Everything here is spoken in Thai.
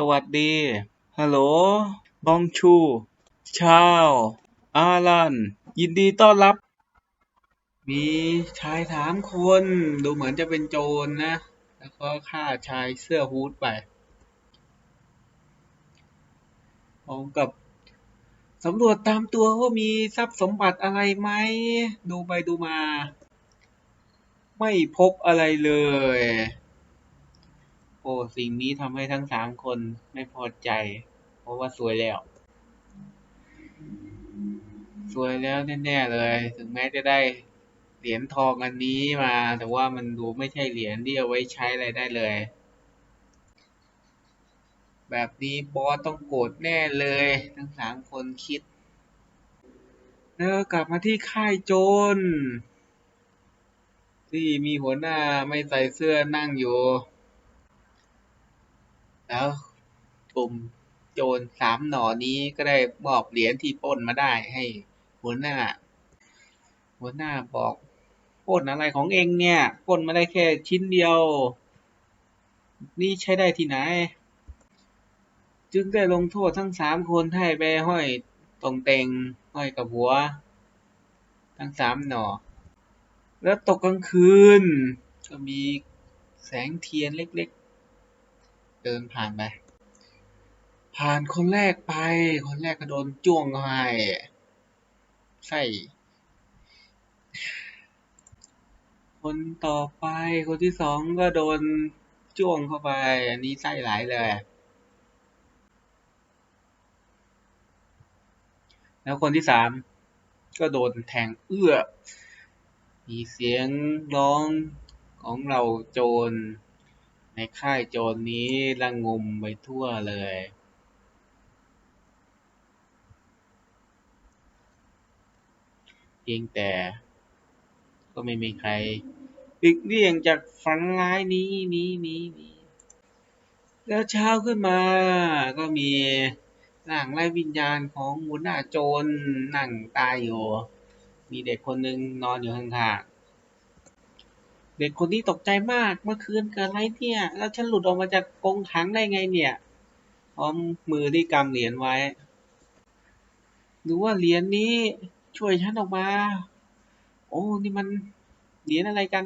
สวัสดี ฮัลโหล บองชู ชาว อารัน ยินดีต้อนรับ มีชายสามคน ดูเหมือนจะเป็นโจรนะ แล้วก็ฆ่าชายเสื้อฮูดไปพร้อมกับสำรวจตามตัวว่ามีทรัพย์สมบัติอะไรไหม ดูไปดูมา ไม่พบอะไรเลย อ้สิ่งนี้ทำให้ทั้งสามคนไม่พอใจ เพราะว่าสวยแล้ว สวยแล้วแน่ๆเลย ถึงแม้จะได้เหรียญทองอันนี้มา แต่ว่ามันดูไม่ใช่เหรียญที่เอาไว้ใช้อะไรได้เลย แบบนี้บอสต้องโกรธแน่เลย ทั้งสามคนคิดแล้วกลับมาที่ค่ายโจรที่มีหัวหน้าไม่ใส่เสื้อนั่งอยู่ แล้วกลุ่มโจรสามหน่อนี้ก็ได้มอบเหรียญที่ปล้นมาได้ให้หัวหน้า หัวหน้าบอกปล้นอะไรของเองเนี่ยปล้นมาได้แค่ชิ้นเดียว นี่ใช้ได้ที่ไหน จึงได้ลงโทษทั้งสามคนให้ไปห้อยตรงเตงห้อยกับหัว ทั้งสามหน่อ แล้วตกกลางคืน ก็มีแสงเทียนเล็กๆ เดินผ่านไป ผ่านคนแรกไป คนแรกก็โดนจ้วงเข้าไปใส่คนต่อไปคนที่สองก็โดนจ้วงเข้าไป อันนี้ไส้ไหลเลย แล้วคนที่สามก็โดนแทงเอื้อ มีเสียงร้องของเราโจร ในค่ายโจรนี้ระงมไปทั่วเลย เพียงแต่ก็ไม่มีใครหลีกเลี่ยงจากฝันร้ายนี้นี้นี้นี้แล้วเช้าขึ้นมาก็มีร่างไร้วิญญาณของหัวหน้าโจรนั่งตายอยู่ มีเด็กคนหนึ่งนอนอยู่ข้างๆ เด็กคนนี้ตกใจมากเมื่อคืนเกิดอะไรเนี่ย แล้วฉันหลุดออกมาจากกรงขังได้ไงเนี่ยพร้อมมือที่กำเหรียญไว้ หรือว่าเหรียญนี้ช่วยฉันออกมา โอ้ นี่มันเหรียญอะไรกัน